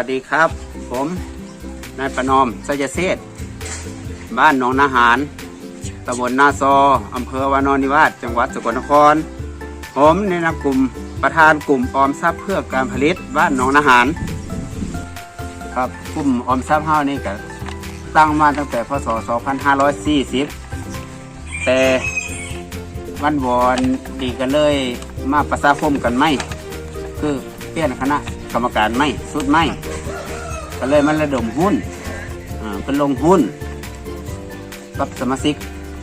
วัสดีครับ ผมนายประนอมสยเศษบ้านหนองนาหารตำบลนาซออำเภอวานอนนิวาสจังหวัดสกลนคร ผมในนามกลุ่มประธานกลุ่มออมทรัพย์เพื่อการผลิตบ้านหนองนาหาร ครับกลุ่มออมทรัพย์เฮานี่ก็ตั้งมาตั้งแต่พศ 2540 แต่วันวอนดีกันเลยมาประสาคมกันไหมคือเปลี่ยนคณะ กรรมการไม่สุดไม่ก็เลยมันระดมหุ้นเป็นลงหุ้น กับสมาชิก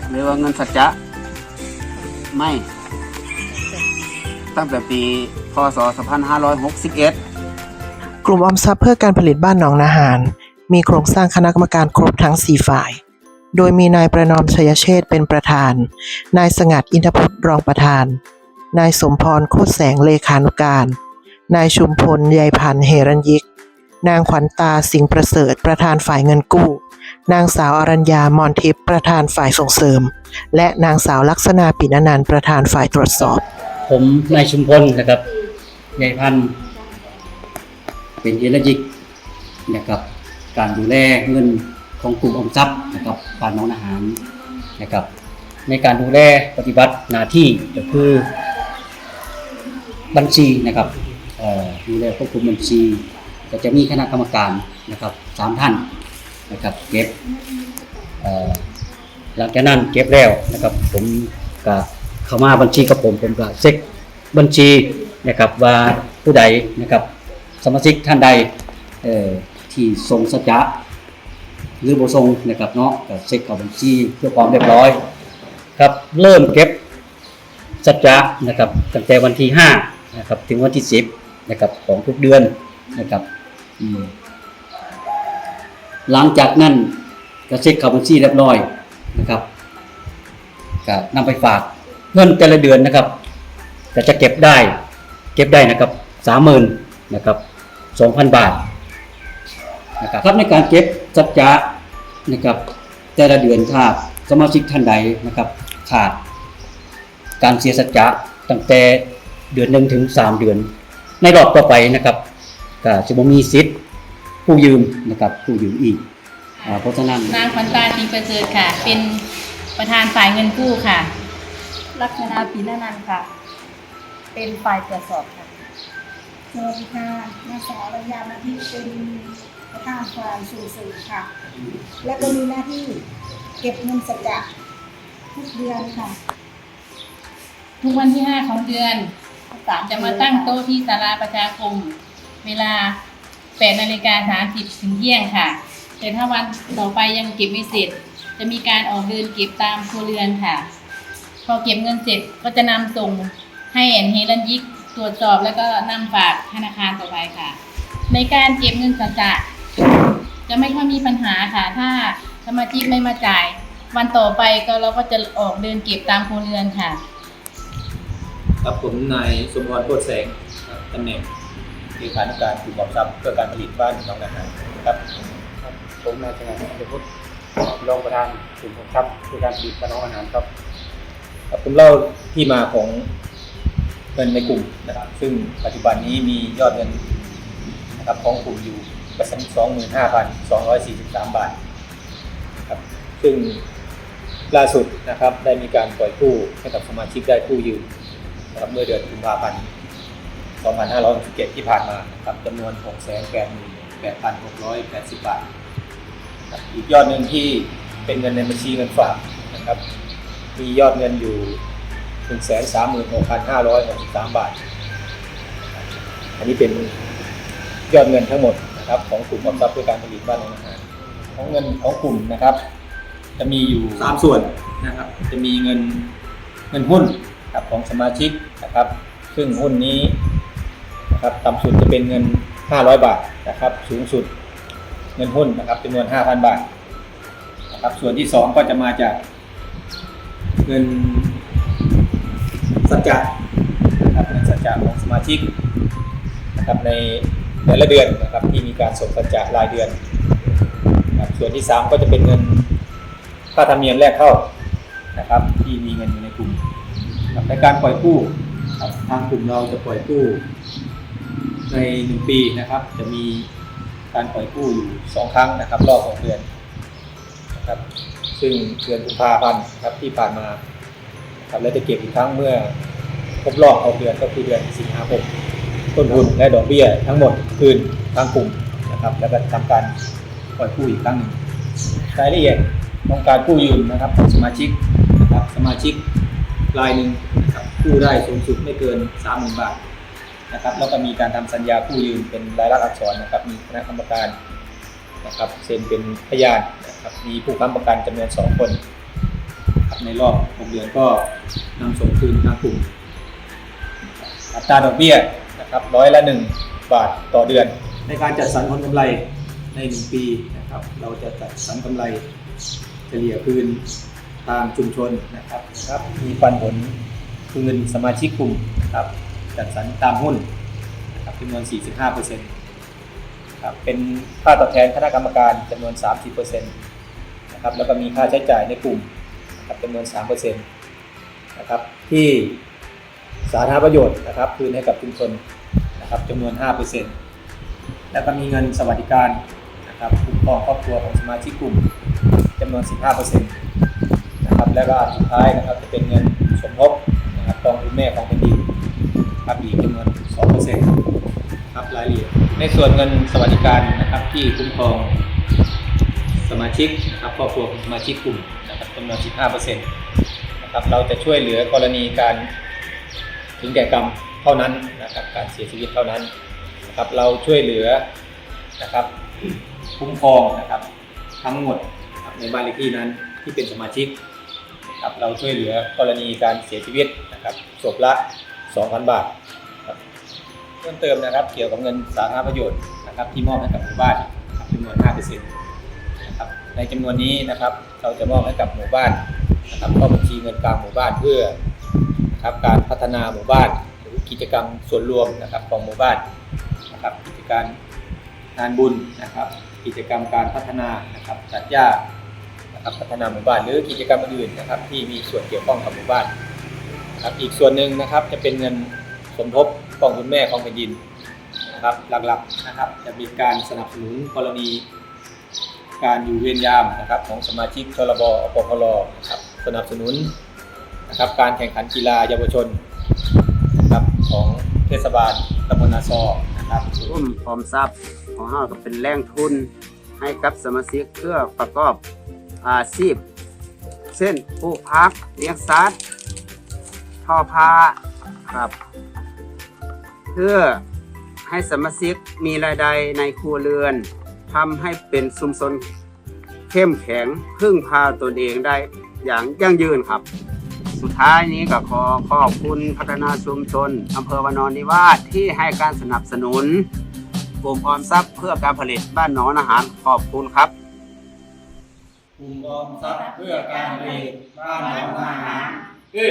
หรือว่าเงินสัจจะไม่ ตั้งแต่ปีพศ 2561 กลุ่มออมทรัพย์เพื่อการผลิตบ้านหนองนาหาร มีโครงสร้างคณะกรรมการครบทั้ง 4 ฝ่าย โดยมีนายประนอมชยเชษฐ์เป็นประธาน นายสงัดอินทพุทธรองประธาน นายสมพรโคตรแสงเลขานุการ นายชุมพลยายพันธ์เฮรัญยิก นางขวัญตาสิงห์ประเสริฐประธานฝ่ายเงินกู้ นางสาวอรัญญามอนทิพย์ประธานฝ่ายส่งเสริม และนางสาวลักษณาปิณนันท์ประธานฝ่ายตรวจสอบ ผมนายชุมพลนะครับใหญ่พันธ์เป็นเยลยิกนะครับ การดูแลเงินของกลุ่มอมทรัพย์นะครับการน้องอาหารนะครับ ในการดูแลปฏิบัติหน้าที่ก็คือบัญชีนะครับ ดูแลควบคุมบัญชี ก็จะมีคณะกรรมการนะครับสามท่านนะครับเก็บหลังจากนั้นเก็บแล้วนะครับผมก็เข้ามาบัญชีกับผมผมก็เช็คบัญชีนะครับว่าผู้ใดนะครับสมาชิกท่านใดเอ่อที่ทรงสัจจะหรือบ่ทรงนะครับเนาะก็เช็คเข้าบัญชีเพื่อความเรียบร้อยครับเริ่มเก็บสัจจะนะครับตั้งแต่วันที่5นะครับถึงวันที่ 10 นะครับของทุกเดือนนะครับหลังจากนั้นก็เช็คเข้าบัญชีเรียบร้อยนะครับก็นำไปฝากเงินแต่ละเดือนนะครับก็จะเก็บได้ เก็บได้นะครับสามหมื่นนะครับสองพันบาทนะครับครับในการเก็บสัจจะนะครับแต่ละเดือนถ้าสมาชิกท่านใดนะครับขาดการเสียสัจจะตั้งแต่เดือนหนึ่งถึงสามเดือน ในรอบต่อไปนะครับก็จะบ่มีสิทธิ์ผู้ยืมนะครับผู้ยืมอีกอ่าเพราะฉะนั้นนางขวัญตาจริงประเสริฐค่ะ เป็นประธานฝ่ายเงินกู้ค่ะ ลักษณะปีนานันท์ค่ะ เป็นฝ่ายตรวจสอบค่ะ สวัสดีค่ะนางสาวรัญญามาที่เป็นประธานฝ่ายสื่อสื่อค่ะ และก็มีหน้าที่เก็บเงินสัจจะทุกเดือนค่ะ ทุกวันที่ 5 ของเดือน จะมาตั้งโต๊ะที่ศาลาประชาคม เวลา8นาฬิกา30ถึงเที่ยงค่ะ แต่ถ้าวันต่อไปยังเก็บไม่เสร็จ จะมีการออกเดินเก็บตามครัวเรือนค่ะ พอเก็บเงินเสร็จก็จะนำส่งให้แอนเฮลันยิกตรวจสอบแล้วก็นำฝากธนาคารต่อไปค่ะ ในการเก็บเงินสัจจะจะไม่ค่อยมีปัญหาค่ะ ถ้าสมาชิกไม่มาจ่าย วันต่อไปก็เราก็จะออกเดินเก็บตามครัวเรือนค่ะ ครับผมนายสมพรโพธิ์แสงครับตำแหน่งเลขานุการกลุ่มออมทรัพย์เพื่อการผลิตบ้านน้องนาหารครับผมนายสงัดอินทพุทธรองประธานกลุ่มออมทรัพย์เพื่อการผลิตบ้านหนองนาหารครับครับผมเล่าที่มาของเงินในกลุ่มนะครับ ซึ่งปัจจุบันนี้มียอดเงินนะครับของกลุ่มอยู่ประมาณสองหมื่นห้าพันสองร้อยสี่สิบสามบาทครับซึ่งล่าสุดนะครับได้มีการปล่อยกู้ให้กับสมาชิกได้กู้ยืม นะครับเมื่อเดือนกุมภาพันธ์ 2567 ที่ผ่านมาครับจำนวน 688,680 บาทครับอีกยอดหนึ่งที่เป็นเงินในบัญชีเงินฝากนะครับ มียอดเงินอยู่ 136,563 บาท อันนี้เป็นยอดเงินทั้งหมดนะครับของกลุ่มออมทรัพย์เพื่อการผลิตบ้านและอาหารของเงินของกลุ่มนะครับ จะมีอยู่ 3 ส่วนนะครับ จะมีเงินเงินหุ้น ครับของสมาชิกนะครับ ซึ่งหุ้นนี้นะครับต่ำสุดจะเป็นเงิน 500 บาทนะครับ สูงสุดเงินหุ้นนะครับจำนวน 5,000 บาทนะครับ ส่วนที่ 2 ก็จะมาจากเงินสัจจะนะครับเงินสัจจะของสมาชิกนะครับในแต่ละเดือนนะครับที่มีการส่งสัจจะรายเดือนนะครับส่วนที่ 3 ก็จะเป็นเงินค่าธรรมเนียมแรกเข้านะครับที่มีเงินอยู่ในกลุ่ม ในการปล่อยกู้ทางกลุ่มเราจะปล่อยกู้ ในหนึ่งปีนะครับ จะมีการปล่อยกู้อยู่สองครั้งนะครับ รอบของเดือนนะครับ ซึ่งเดือนกุมภาพันธ์ครับที่ผ่านมาครับและจะเก็บอีกครั้งเมื่อครบรอบของเดือนก็คือเดือนสิงหาคมต้นทุนและดอกเบี้ยทั้งหมดคืนทางกลุ่มนะครับ แล้วก็ทำการปล่อยกู้อีกครั้งหนึ่งรายละเอียดของการกู้ยืมนะครับของสมาชิกนะครับสมาชิก รายหนึ่งนะครับกู้ได้สูงสุดไม่เกิน 30,000 บาทนะครับแล้วก็มีการทำสัญญากู้ยืมเป็นรายลักษณ์อักษรนะครับ มีคณะกรรมการนะครับเซ็นเป็นพยานนะครับมีผู้ค้ำประกันจำนวนสองคนครับในรอบ 6 เดือนก็นำส่งคืนทางกลุ่มอัตราดอกเบี้ยนะครับร้อยละหนึ่งบาทต่อเดือน ในการจัดสรรผลกำไรในหนึ่งปีนะครับเราจะจัดสรรกำไรเฉลี่ยคืน ทางชุมชนนะครับนะครับ มีปันผลคืนสมาชิกกลุ่มนะครับจัดสรรตามหุ้นนะครับจำนวน 45%ครับเป็นค่าตอบแทนคณะกรรมการจำนวน 30%นะครับแล้วก็มีค่าใช้จ่ายในกลุ่มนะครับจำนวน 3%นะครับที่สาธารณประโยชน์นะครับคืนให้กับชุมชนนะครับจำนวน 5%แล้วก็มีเงินสวัสดิการนะครับคุ้มครองครอบครัวของสมาชิกกลุ่มจำนวน 15% นะครับแล้วก็สุดท้ายนะครับจะเป็นเงินสมทบนะครับกองทุนแม่ของแผ่นดินครับอีกจำนวน2%ครับรายละเอียดในส่วนเงินสวัสดิการนะครับที่คุ้มครองสมาชิกนะครับครอบครัวสมาชิกกลุ่มนะครับจำนวน 15%นะครับเราจะช่วยเหลือกรณีการถึงแก่กรรมเท่านั้นนะครับการเสียชีวิตเท่านั้นนะครับเราช่วยเหลือนะครับคุ้มครองนะครับทั้งหมดในบ้านเลขที่นั้นที่เป็นสมาชิก นะครับเราช่วยเหลือกรณีการเสียชีวิตนะครับศพละ 2,000 บาทครับเพิ่มเติมนะครับเกี่ยวกับเงินสาธารณประโยชน์นะครับที่มอบให้กับหมู่บ้านนะครับจำนวน5%นะครับในจำนวนนี้นะครับเราจะมอบให้กับหมู่บ้านนะครับเข้าบัญชีเงินกลางหมู่บ้านเพื่อนะครับการพัฒนาหมู่บ้านหรือกิจกรรมส่วนรวมนะครับของหมู่บ้านนะครับกิจการงานบุญนะครับ กิจกรรมการพัฒนานะครับตัดหญ้า นะครับพัฒนาหมู่บ้านหรือกิจกรรมอื่นๆนะครับ ที่มีส่วนเกี่ยวข้องกับหมู่บ้านครับอีกส่วนหนึ่งนะครับจะเป็นเงินสมทบกองทุนแม่ของแผ่นดินนะครับหลักๆนะครับจะมีการสนับสนุนกรณีการอยู่เวรยนยามนะครับของสมาชิกชลบอปพลนะครับสนับสนุนนะครับการแข่งขันกีฬาเยาวชนนะครับของเทศบาลตำบลนาซอนะครับร่วมออมทรัพย์ของเราก็เป็นแรงทุนให้กับสมาชิกเพื่อประกอบ อาชีพ เช่นปลูกพักเลี้ยงสัตว์ทอผ้าครับ เพื่อให้สมาชิกมีรายได้ในครัวเรือนทำให้เป็นชุมชนเข้มแข็งพึ่งพาตนเองได้อย่างยั่งยืนครับ สุดท้ายนี้ก็ขอขอบคุณพัฒนาชุมชนอำเภอวานอนนิวาสที่ให้การสนับสนุนกลุ่มออมทรัพย์เพื่อการผลิตบ้านหนองอาหารขอบคุณครับ กลุ่มออมทรัพย์เพื่อการผลิตบ้านหนองนาหาร เอ้